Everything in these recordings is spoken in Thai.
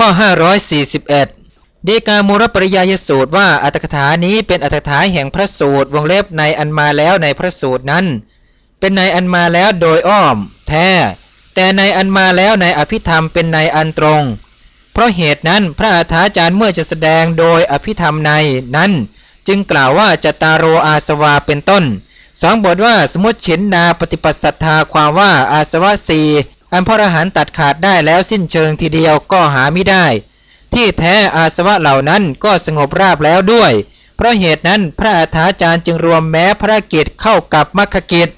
ข้อ 541 ดีกามูรปริยายสูตรว่าอัตถกถานี้เป็นอัตถกถาแห่งพระสูตรวงเล็บในอันมาแล้วในพระสูตรนั้น เป็นในอันมาแล้วโดยอ้อม แท้ แต่ในอันมาแล้วในอภิธรรมเป็นในอันตรง เพราะเหตุนั้นพระอาถาจารย์เมื่อจะแสดงโดยอภิธรรมในนั้น จึงกล่าวว่าจตารโรอาสวาเป็นต้นสองบทว่าสมุติเฉินนาปฏิปัสสัทธาความว่าอาสวะสี อันพระอรหันต์ตัดขาดได้แล้วสิ้นเชิงทีเดียวก็หาไม่ได้ ที่แท้อาสวะเหล่านั้นก็สงบราบแล้วด้วย เพราะเหตุนั้นพระอาถาจารย์จึงรวมแม้ภารกิจเข้ากับมรรคกิจ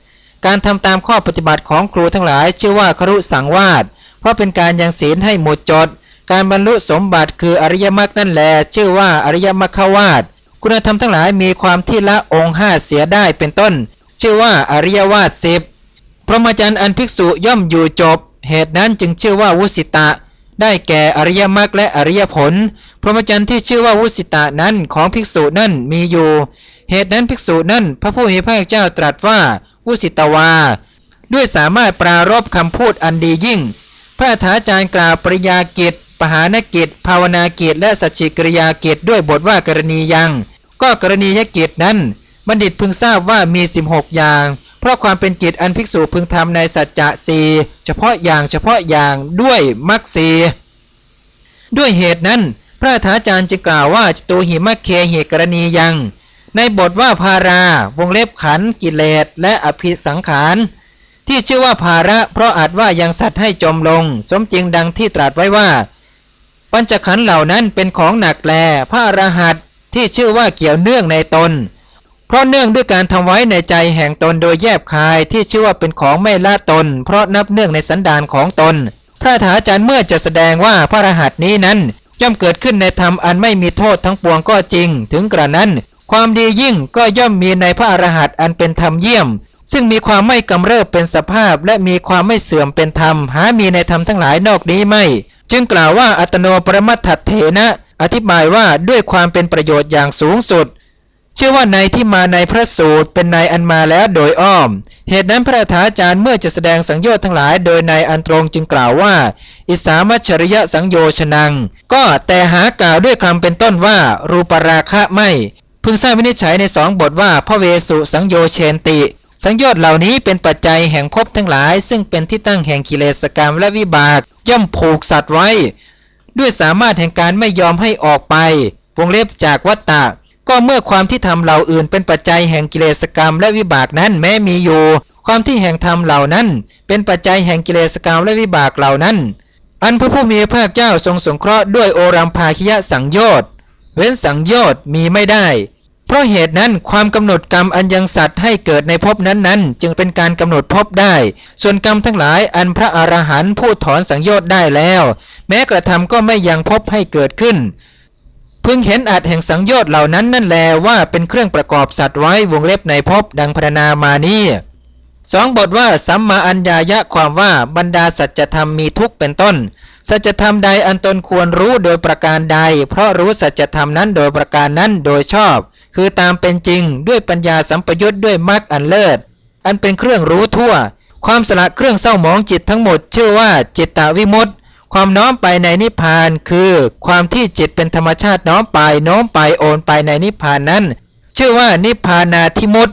การทำตามข้อปฏิบัติของครูทั้งหลายชื่อว่าครุสังวาสเพราะเป็นการยังศีลให้หมดจด การบรรลุสมบัติคืออริยมรรคนั่นแล ชื่อว่าอริยมรรควาสคุณธรรมทั้งหลายมีความที่ละองค์ห้าเสียได้เป็นต้น ชื่อว่าอริยวาสสิบพรหมจรรย์อันภิกษุย่อมอยู่จบ เหตุนั้นจึงชื่อว่าวุสิตะ ได้แก่อริยมรรคและอริยผล พรหมจรรย์ที่ชื่อว่าวุสิตะนั้นของภิกษุนั่นมีอยู่ เหตุนั้นภิกษุนั่นพระผู้มีพระเจ้าตรัสว่าวุสิตวา ด้วยสามารถปรารบคำพูดอันดียิ่ง พระถาจารย์กล่าวปริยากิจปหานกิจ ภาวนากิจ และสัจจิกริยากิจด้วยบทว่ากรณียัง ก็กรณียกิจนั้น บัณฑิตพึงทราบว่ามี 16 อย่าง เพราะความเป็นกิจอันภิกษุพึงทำในสัจจะสีเฉพาะอย่างเฉพาะอย่างด้วยมรรคสีด้วยเหตุนั้น พระถาจารย์จึงกล่าวว่าจตูหิมัคเคเหกรณียัง ในบทว่าภาราวงเล็บขันกิเลสและอภิสังขาร ที่ชื่อว่าภาระเพราะอาจว่ายังสัตว์ให้จมลง สมจริงดังที่ตรัสไว้ว่า ปัญจขันธ์เหล่านั้นเป็นของหนักแลพระอรหัตที่ชื่อว่าเกี่ยวเนื่องในตน เพราะเนื่องด้วยการทำไว้ในใจแห่งตนโดยแยบคายที่ชื่อว่าเป็นของไม่ละตน เพราะนับเนื่องในสันดานของตน พระถาจารย์เมื่อจะแสดงว่าพระอรหัตนี้นั้นย่อมเกิดขึ้นในธรรมอันไม่มีโทษทั้งปวงก็จริง ถึงกระนั้น ความดียิ่งก็ย่อมมีในพระอรหัตอันเป็นธรรมเยี่ยม ซึ่งมีความไม่กำเริบเป็นสภาพ และมีความไม่เสื่อมเป็นธรรม หามีในธรรมทั้งหลายนอกนี้ไม่ จึงกล่าวว่าอัตโนปรมัตถเถนะ อธิบายว่าด้วยความเป็นประโยชน์อย่างสูงสุด ชื่อว่าในที่มาในพระสูตรเป็นในอันมาแล้วโดยอ้อม เหตุนั้นพระถาจารย์เมื่อจะแสดงสังโยชน์ทั้งหลายโดยในอันตรงจึงกล่าวว่า อิสามัชริยะสังโยชนัง ก็แต่หากล่าวด้วยคำเป็นต้นว่า รูปราคะไม่ พึงทราบวินิจฉัยในสองบทว่าพระเวสุสังโยเชนติ สังโยชน์เหล่านี้เป็นปัจจัยแห่งภพทั้งหลาย ซึ่งเป็นที่ตั้งแห่งกิเลสกรรมและวิบาก ย่อมผูกสัตว์ไว้ ด้วยสามารถแห่งการไม่ยอมให้ออกไปวงเล็บจากวัตตะ ก็เมื่อความที่ทำเหล่าอื่นเป็นปัจจัยแห่งกิเลสกรรมและวิบากนั้นแม้มีอยู่ ความที่แห่งธรรมเหล่านั้น เป็นปัจจัยแห่งกิเลสกรรมและวิบากเหล่านั้น อันพระผู้มีพระเจ้าทรงสงเคราะห์ด้วยโอรัมภาคิยสังโยชน์เว้นสังโยชน์มีไม่ได้ เพราะเหตุนั้นความกำหนดกรรมอันยังสัตว์ให้เกิดในภพนั้นๆ จึงเป็นการกำหนดภพได้ ส่วนกรรมทั้งหลายอันพระอรหันต์ผู้ถอนสังโยชน์ได้แล้ว แม้กระทำก็ไม่ยังภพให้เกิดขึ้น พึงเห็นอาจแห่งสังโยชน์เหล่านั้นนั่นแลว่าเป็นเครื่องประกอบสัตว์ไว้วงเล็บในภพดังพรรณนามานี้สองบทว่าสัมมาอัญญายะความว่าบรรดาสัจธรรมมีทุกข์เป็นต้น สัจธรรมใดอันตนควรรู้โดยประการใด เพราะรู้สัจธรรมนั้นโดยประการนั้นโดยชอบ คือตามเป็นจริงด้วยปัญญาสัมปยุทธ์ด้วยมรรคอันเลิศ อันเป็นเครื่องรู้ทั่ว ความสละเครื่องเศร้าหมองจิตทั้งหมดชื่อว่าจิตตวิมุตติ ความน้อมไปในนิพพานคือความที่จิตเป็นธรรมชาติน้อมไปน้อมไปโอนไปในนิพพานนั้น ชื่อว่านิพพานาธิมุต